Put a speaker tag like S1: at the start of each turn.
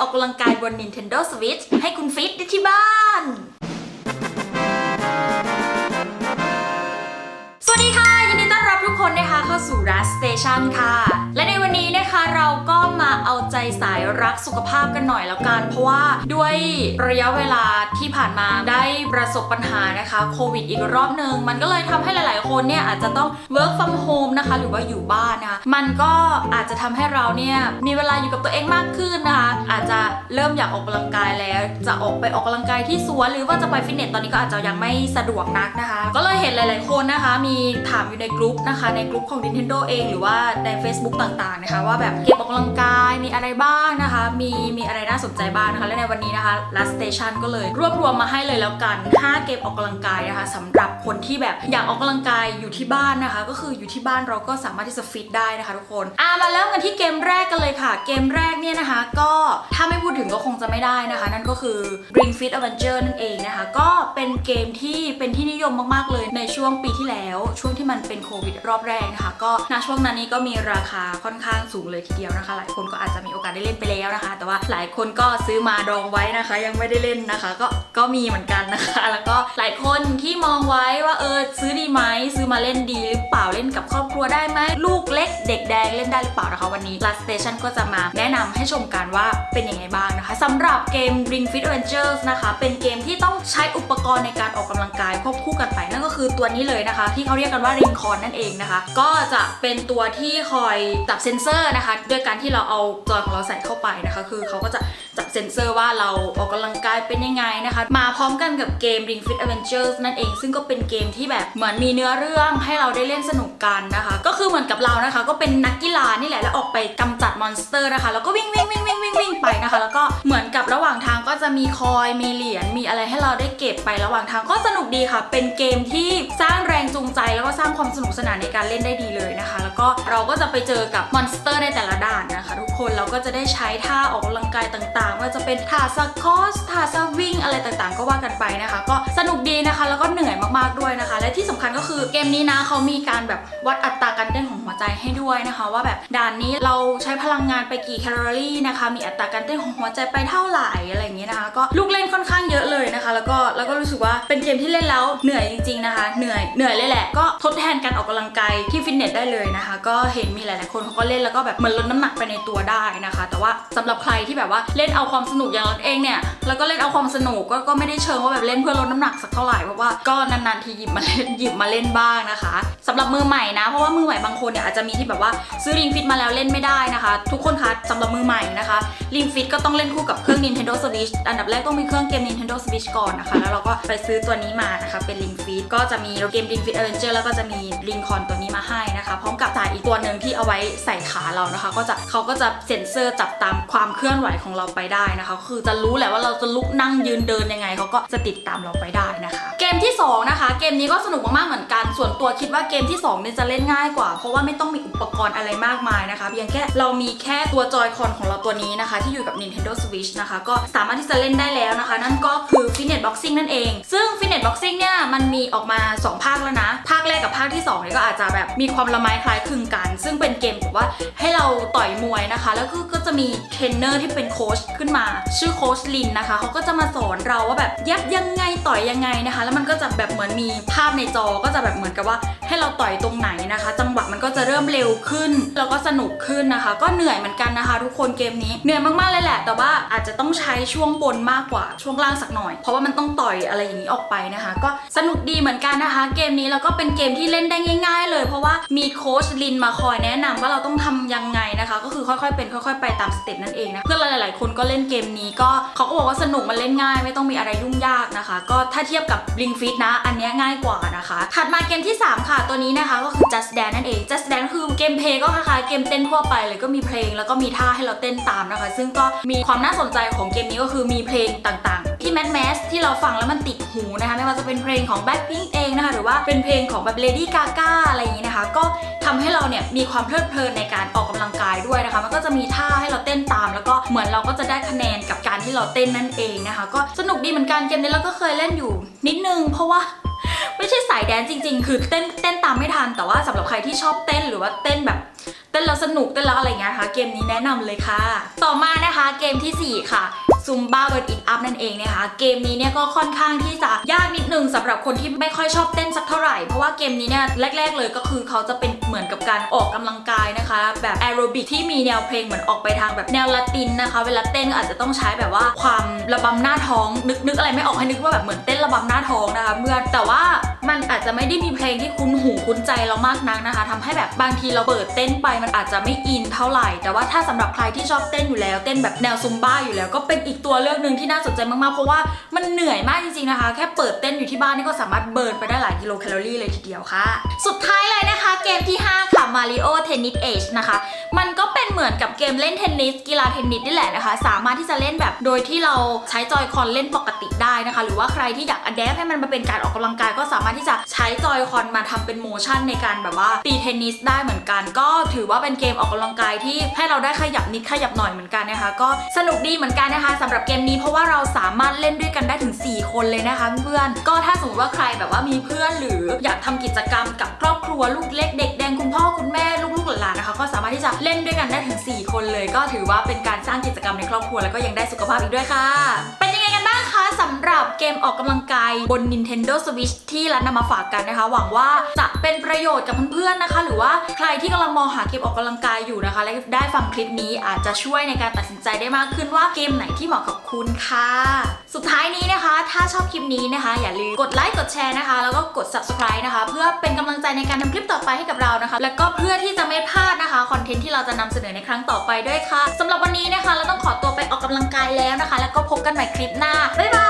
S1: ออกกำลังกายบน Nintendo Switch ให้คุณฟิตได้ที่บ้าน สวัสดีค่ะ ยินดีต้อนรับทุกคนนะคะเข้าสู่ r a s Station ค่ะ และในวันนี้นะคะเรา ใจสายรักสุขภาพกันหน่อยแล้วกัน เพราะว่าด้วยระยะเวลาที่ผ่านมาได้ประสบปัญหานะคะโควิดอีกรอบหนึ่งมันก็เลยทำให้หลาย ๆ คนเนี่ยอาจจะต้อง work from home นะคะ หรือว่าอยู่บ้านนะคะมันก็อาจจะทำให้เราเนี่ยมีเวลาอยู่กับตัวเองมากขึ้นนะคะ อาจจะเริ่มอยากออกกำลังกายแล้ว จะออกไปออกกำลังกายที่สวนหรือว่าจะไปฟิตเนสตอนนี้ก็อาจจะยังไม่สะดวกนักนะคะ ก็เลยเห็นหลาย ๆ คนนะคะ มีถามอยู่ในกลุ่มนะคะ ในกลุ่มของ Nintendo เอง หรือว่าใน Facebook ต่าง ๆ นะคะ ว่าแบบเก็บออกกำลังกายมีอะไรบ้างนะคะ มีมีอะไรน่าสนใจบ้างนะคะ และในวันนี้นะคะ Last Station ก็เลยรวบรวมมาให้เลยแล้วกัน 5 เกมออกกำลังกายนะคะสำหรับคนที่แบบอยากออกกำลังกายอยู่ที่บ้านนะคะ ก็คืออยู่ที่บ้านเราก็สามารถที่จะฟิตได้นะคะทุกคนอะมาเริ่มกันที่เกมแรกกันเลยค่ะ เกมแรกเนี่ยนะคะ ก็ถ้าไม่พูดถึงก็คงจะไม่ได้นะคะ นั่นก็คือ Ring Fit Adventure นั่นเองนะคะ ก็เป็นเกมที่เป็นที่นิยมมากๆเลยในช่วงปีที่แล้ว ช่วงที่มันเป็นโควิดรอบแรกนะคะก็ณช่วงนั้นนี้ก็มีราคาค่อนข้างสูงเลยทีเดียวนะคะ หลายคนก็อาจจะมีโอกาสได้เล่นไปแล้วนะคะ แต่ว่าหลายคนก็ซื้อมาดองไว้นะคะ ยังไม่ได้เล่นนะคะ ก็ก็มีเหมือนกันนะคะ แล้วก็หลายคนที่มองไว้ว่าเออซื้อดีไหมซื้อมาเล่นดีหรือเปล่าเล่นกับครอบครัวได้ไหมลูกเล็กเด็กแดงเล่นได้หรือเปล่านะคะวันนี้ Last Station ก็จะมาแนะนำให้ชมกันว่าเป็นยังไงบ้างนะคะสำหรับเกม Ring Fit Adventures นะคะ เป็นเกมที่ต้องใช้อุปกรณ์ในการออกกำลังกายควบคู่กันไปนั่นก็คือตัวนี้เลยนะคะ ที่เขาเรียกกันว่า Ring Con นั่นเองนะคะ ก็จะเป็นตัวที่คอยจับเซ็นเซอร์นะคะ ด้วยการที่เราเอาจอยของเราใส่เข้าไปนะคะ คือเขาก็จะจับเซ็นเซอร์ว่าเราออกกำลังกายเป็นยังไงนะคะ มาพร้อมกันกับเกม Ring Fit Adventures นั่นเอง ซึ่งก็เป็นเกมที่แบบเหมือนมีเนื้อเรื่องให้เราได้เล่นสนุกกันนะคะ ก็คือเหมือนกับเรานะคะ ก็เป็นนักกีฬานี่แหละแล้วออกไปกำจัดมอนสเตอร์นะคะ แล้วก็วิ่งวิ่งวิ่งวิ่งวิ่งวิ่งไปนะคะ แล้วก็เหมือนกับระหว่างทางก็จะมีคอยมีเหรียญมีอะไรให้เราได้เก็บไประหว่างทางก็สนุกดีค่ะ เป็นเกมที่สร้างแรงจูงใจแล้วก็สร้างความสนุกสนานในการเล่นได้ดีเลยนะคะ แล้วก็เราก็จะไปเจอกับมอนสเตอร์ในแต่ละด่านนะ คนเราก็จะได้ใช้ท่าออกกำลังกายต่างๆว่าจะเป็นท่าสคอสท่าสวิ่งอะไรต่างๆ ก็ว่ากันไปนะคะ ก็สนุกดีนะคะ แล้วก็เหนื่อยมากๆด้วยนะคะ และที่สำคัญก็คือเกมนี้นะเขามีการแบบวัดอัตราการเต้นของหัวใจให้ด้วยนะคะ ว่าแบบด่านนี้เราใช้พลังงานไปกี่แคลอรี่นะคะ มีอัตราการเต้นของหัวใจไปเท่าไหร่อะไรอย่างเงี้ยนะคะ ก็ลูกเล่นค่อนข้างเยอะเลยนะคะ แล้วก็แล้วก็รู้สึกว่าเป็นเกมที่เล่นแล้วเหนื่อยจริงๆนะคะ เหนื่อยเหนื่อยเลยแหละก็ทดแทนการออกกำลังกายที่ฟิตเนสได้เลยนะคะ ก็เห็นมีหลายๆคนเขาก็เล่นแล้วก็แบบเหมือนลดน้ำหนักไปในตัวได้นะคะ แต่ว่าสำหรับใครที่แบบว่าเล่นเอาความสนุกอย่างเราเองเนี่ยแล้วก็เล่นเอาความสนุกก็ก็ไม่ได้เชิงว่าแบบเล่นเพื่อลดน้ำหนักสักเท่าไหร่เพราะว่าก็นานๆทีหยิบมาเล่นหยิบมาเล่นบ้างนะคะสำหรับมือใหม่นะเพราะว่ามือใหม่บางคนเนี่ยอาจจะมีที่แบบว่าซื้อริงฟิตมาแล้วเล่นไม่ได้นะคะ ทุกคนคะสำหรับมือใหม่นะคะริงฟิตก็ต้องเล่นคู่กับเครื่อง Nintendo Switch อันดับแรกต้องมีเครื่องเกม Nintendo Switch ก่อนนะคะ แล้วเราก็ไปซื้อตัวนี้มานะคะเป็นริงฟิตก็จะมีเกมริงฟิต Adventure แล้วก็จะมีริงคอนตัวนี้มาให้นะคะพร้อมกับสายอีกตัวหนึ่งที่เอาไว้ใส่ขาเรานะคะ ก็จะเขาก็จะเซ็นเซอร์จับตามความเคลื่อนไหวของเราไปได้นะคะ คือจะรู้แหละว่าเราจะลุกนั่งยืนเดินยังไงเขาก็จะติดตามเราไปได้นะคะ ที่สองนะคะ เกมนี้ก็สนุกมากๆเหมือนกัน ส่วนตัวคิดว่าเกมที่สองเนี่ยจะเล่นง่ายกว่า เพราะว่าไม่ต้องมีอุปกรณ์อะไรมากมายนะคะ เพียงแค่เรามีแค่ตัวจอยคอนของเราตัวนี้นะคะ ที่อยู่กับ Nintendo Switch นะคะ ก็สามารถที่จะเล่นได้แล้วนะคะ นั่นก็คือ Fitness Boxing นั่นเอง ซึ่ง Fitness Boxing เนี่ยมันมีออกมา 2 ภาคแล้วนะ ภาคแรกกับภาคที่2เนี่ยก็อาจจะแบบมีความละไม้คล้ายคลึงกัน ซึ่งเป็นเกมแบบว่าให้เราต่อยมวยนะคะ แล้วก็ก็จะมีเทรนเนอร์ที่เป็นโค้ชขึ้นมา ชื่อโค้ชลินนะคะเขาก็จะมาสอนเราว่าแบบย็บยังไงต่อยยังไงนะคะ แล้วมันก็จะแบบเหมือนมีภาพในจอก็จะแบบเหมือนกับว่าให้เราต่อยตรงไหนนะคะ จังหวะมันก็จะเริ่มเร็วขึ้น แล้วก็สนุกขึ้นนะคะ ก็เหนื่อยเหมือนกันนะคะ ทุกคนเกมนี้เหนื่อยมากๆเลยแหละ แต่ว่าอาจจะต้องใช้ช่วงบนมากกว่าช่วงล่างสักหน่อย เพราะว่ามันต้องต่อยอะไรอย่างนี้ออกไปนะคะ ก็สนุกดีเหมือนกันนะคะ เกมนี้แล้วก็เป็นเกมที่เล่นได้ง่าย ๆ เลย เพราะว่ามีโค้ชลินมาคอยแนะนำว่าเราต้องทำยังไงนะคะ ก็คือค่อยๆเป็นค่อย ๆ ไปตามสเต็ปนั่นเองนะเพื่อนหลายๆ คนก็เล่นเกมนี้ก็เขาก็บอกว่าสนุกมันเล่นง่าย ไม่ต้องมีอะไรยุ่งยากนะคะ ก็ถ้าเทียบกับ Ring Fit นะ อันนี้ง่ายกว่านะคะ ถัดมาเกมที่ 3 ค่ะ ตัวนี้นะคะก็คือ Just Dance นั่นเอง Just Dance คือเกมเพลย์ก็คล้ายๆเกมเต้นทั่วไปเลยก็มีเพลง แล้วก็มีท่าให้เราเต้นตามนะคะ ซึ่งก็มีความน่าสนใจของเกมนี้ก็คือมีเพลงต่างๆ ที่แมสแมสที่เราฟังแล้วมันติดหูนะคะ ไม่ว่าจะเป็นเพลงของ Blackpink เองนะคะหรือว่าเป็นเพลงของแบบ Lady Gaga อะไรอย่างนี้นะคะ ก็ทำให้เราเนี่ยมีความเพลิดเพลินในการออกกำลังกายด้วยนะคะ มันก็จะมีท่าให้เราเต้นตาม แล้วก็เหมือนเราก็จะได้คะแนนกับการที่เราเต้นนั่นเองนะคะ ก็สนุกดีเหมือนกันเกมนี้เราก็เคยเล่นอยู่นิดนึงเพราะว่า ไม่ใช่สายแดนจริง ๆ คือเต้นเต้นตามไม่ทัน แต่ว่าสำหรับใครที่ชอบเต้นหรือว่าเต้นแบบเต้นแล้วสนุกเต้นแล้วอะไรเงี้ยค่ะ เกมนี้แนะนำเลยค่ะ ต่อมานะคะเกมทีสี่4 ค่ะซุมบ้าเวิร์ดอิดอัพนั่นเองนะคะ เกมนี้เนี่ยก็ค่อนข้างที่จะยาก นึงสำหรับคนที่ไม่ค่อยชอบเต้นสักเท่าไหร่ เพราะว่าเกมนี้เนี่ยแรก ๆ เลยก็คือเขาจะเป็นเหมือนกับการออกกำลังกายนะคะ แบบแอโรบิกที่มีแนวเพลงเหมือนออกไปทางแบบแนวละตินนะคะ เวลาเต้นอาจจะต้องใช้แบบว่าความระบำหน้าท้องนึกนึกอะไรไม่ออกให้นึกว่าแบบเหมือนเต้นระบำหน้าท้องนะคะเมื่อนแต่ว่ามันอาจจะไม่ได้มีเพลงที่คุ้นหูคุ้นใจเรามากนักนะคะทำให้แบบบางทีเราเปิดเต้นไปมันอาจจะไม่อินเท่าไหร่ แต่ว่าถ้าสำหรับใครที่ชอบเต้นอยู่แล้ว เต้นแบบแนวซุมบ้าอยู่แล้ว ก็เป็นอีกตัวเลือกหนึ่งที่น่าสนใจมากๆเพราะว่ามันเหนื่อยมากจริงๆนะคะ แค่เปิดเต้นอยู่ที่บ้านนี่ก็สามารถเบิร์นไปได้หลายกิโลแคลอรี่เลยทีเดียวค่ะ สุดท้ายเลยนะคะ เกมที่ 5 ค่ะ Mario Tennis Age นะคะ มันก็เป็นเหมือนกับเกมเล่นเทนนิสกีฬาเทนนิสนี่แหละนะคะ สามารถที่จะเล่นแบบโดยที่เราใช้จอยคอนเล่นปกติได้นะคะ หรือว่าใครที่อยากอัดแอปให้มันมาเป็นการออกกำลังกาย ก็สามารถที่จะใช้จอยคอนมาทำเป็นโมชั่นในการแบบว่าตีเทนนิสได้เหมือนกัน ก็ถือว่าเป็นเกมออกกำลังกายที่ให้เราได้ขยับนิดขยับหน่อยเหมือนกันนะคะ ก็สนุกดีเหมือนกันนะคะสำหรับเกมนี้เพราะว่าเราสามารถเล่นด้วยกันได้ถึง 4 คนเลยนะคะเพื่อนก็ถ้าสมมติว่าใครแบบว่ามีเพื่อนหรืออยากทำกิจกรรมกับครอบครัวลูกเล็กเด็กแดงคุณพ่อคุณแม่ลูกๆหลานๆนะคะก็สามารถที่จะเล่นด้วยกันได้ถึง 4 คนเลย ก็ถือว่าเป็นการสร้างกิจกรรมในครอบครัวแล้วก็ยังได้สุขภาพอีกด้วยค่ะ สำหรับเกมออกกำลังกายบน Nintendo Switch ที่รันนำมาฝากกันนะคะ หวังว่าจะเป็นประโยชน์กับเพื่อนๆนะคะ หรือว่าใครที่กำลังมองหาเกมออกกำลังกายอยู่นะคะ และได้ฟังคลิปนี้อาจจะช่วยในการตัดสินใจได้มากขึ้นว่าเกมไหนที่เหมาะกับคุณค่ะ สุดท้ายนี้นะคะ ถ้าชอบคลิปนี้นะคะ อย่าลืมกดไลค์กดแชร์นะคะ แล้วก็กด subscribe นะคะ เพื่อเป็นกำลังใจในการทำคลิปต่อไปให้กับเรานะคะ แล้วก็เพื่อที่จะไม่พลาดนะคะคอนเทนต์ที่เราจะนำเสนอในครั้งต่อไปด้วยค่ะสำหรับวันนี้นะคะเราต้องขอตัวไปออกกำลังกายแล้วนะคะ แล้วก็พบกันใหม่คลิปหน้าบ๊ายบาย